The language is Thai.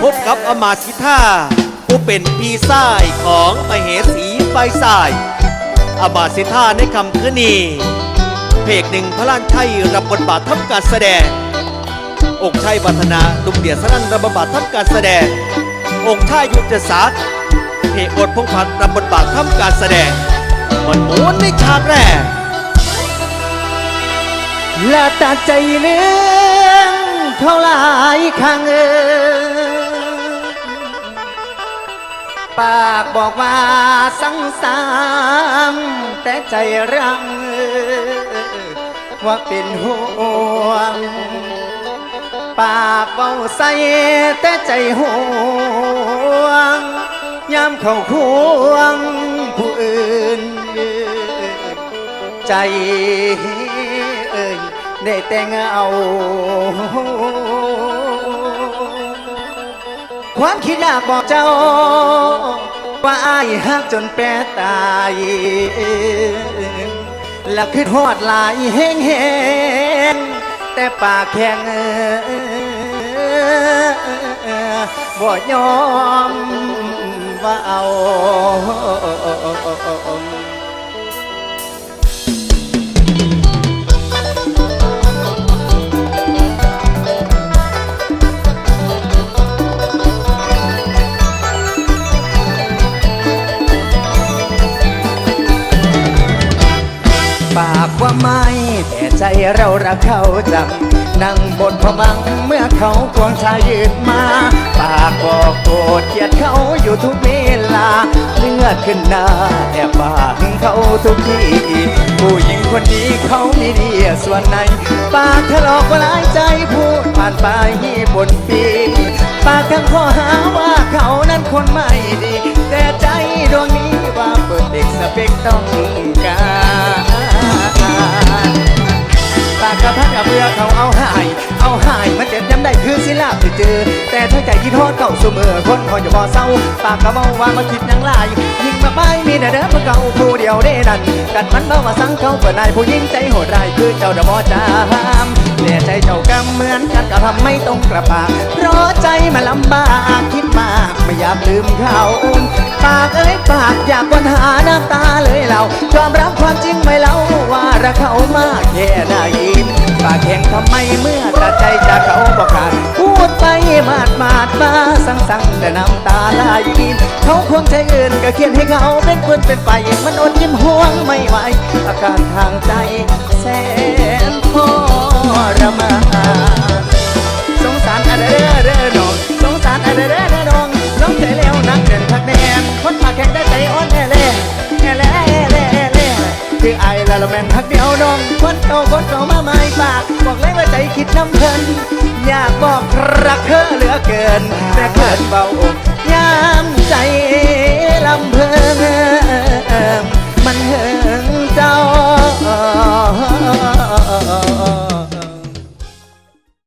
พบกับอมาติทธาผู้เป็นพี่ชายของมเหสีไฟสายอมาติทธาในคำคืนนี้เพลงหนึ่งพระลานชัยรับบทบาททำการแสดง องค์ชายวัฒนาดุมเดียสนั่นรับบทบาททำการแสดง องค์ชายยุทธศักดิ์เพกบทพงพันรับบทบาททำการแสดงมันม้วนในฉากแรกและตัดใจเรื่องเท่าหลายครั้งเออ ปากบอกว่าสังสามแต่ใจรัง ว่าเป็นห่วง ปากเบาใสแต่ใจห่วงยามเข้าควงผู้อื่น ใจเอ่ยได้แต่เงา ความคิดอยากบอกเจ้า ว่าอายฮักจนแปรตายและคือทอดหลายแห้งแหงแต่ปากแข็งบ่ยอมว่าเอา ว่าไม่ แต่ใจเรารักเขาจังนั่งบนพมังเมื่อเขาควงชายยืนมา ปากบอกโกรธเกลียดเขาอยู่ทุกเวลาเลือดขึ้นหน้าแอบปากเขาทุกทีผู้หญิงคนนี้เขามีดีส่วนไหน ปากทะเลาะว่าหลายใจพูดผ่านไปบนปีปากทั้งข้อหาว่าเขานั้นคนไม่ดี แต่ใจดวงนี้ว่าเปิดเด็กสเปกต้อง ได้คือสิลาบที่เจอ แต่ถ้าใจที่โทษเก่าเสมอคนคอยจะบ่เศร้า ปากกระเมาว่ามาคิดยังลายยิ่งมาไปมีแต่เด้อเมื่อเก่าผู้เดียวได้ดันกันมันเบาว่าสั่งเขาเปิดนายผู้หญิงใจโหดร้ายคือเจ้าดะบอจามแต่ใจเจ้ากำเหมือนกันก็ทำไม่ตรงกระปากเพราะใจมันลำบากคิดมากไม่อยากลืมเขาปากเอ้ยปากอยากปัญหาน้ำตาเลยเราความรักความจริงไม่เล่าว่ารักเขามากแค่ไหนปากแข็งทำไมเมื่อตัดใจ สั่งสั่งแต่น้ำตาไหลเขาควงใจอื่นก็เขียนให้เขาเป็นคนเป็นไปมันอดยิ้มห่วงไม่ไหวอาการทางใจแสนทรมานสงสารอะไรเด้อเด้อน้องสงสารอะไรเด้อเด้อน้องน้องใจเลี้ยวนักเดินทักแนนคนปากแข็งได้ใจอ่อนแน่เล่แน่เล่เล่เล่คือไอ้ละละแมนทักเดียวน้องคนโตคนโตมาไม่ปากบอกเลยว่าใจคิดน้ำเพลินอยากบอกรักเธอ เหลือเกินแต่เกินเบาอก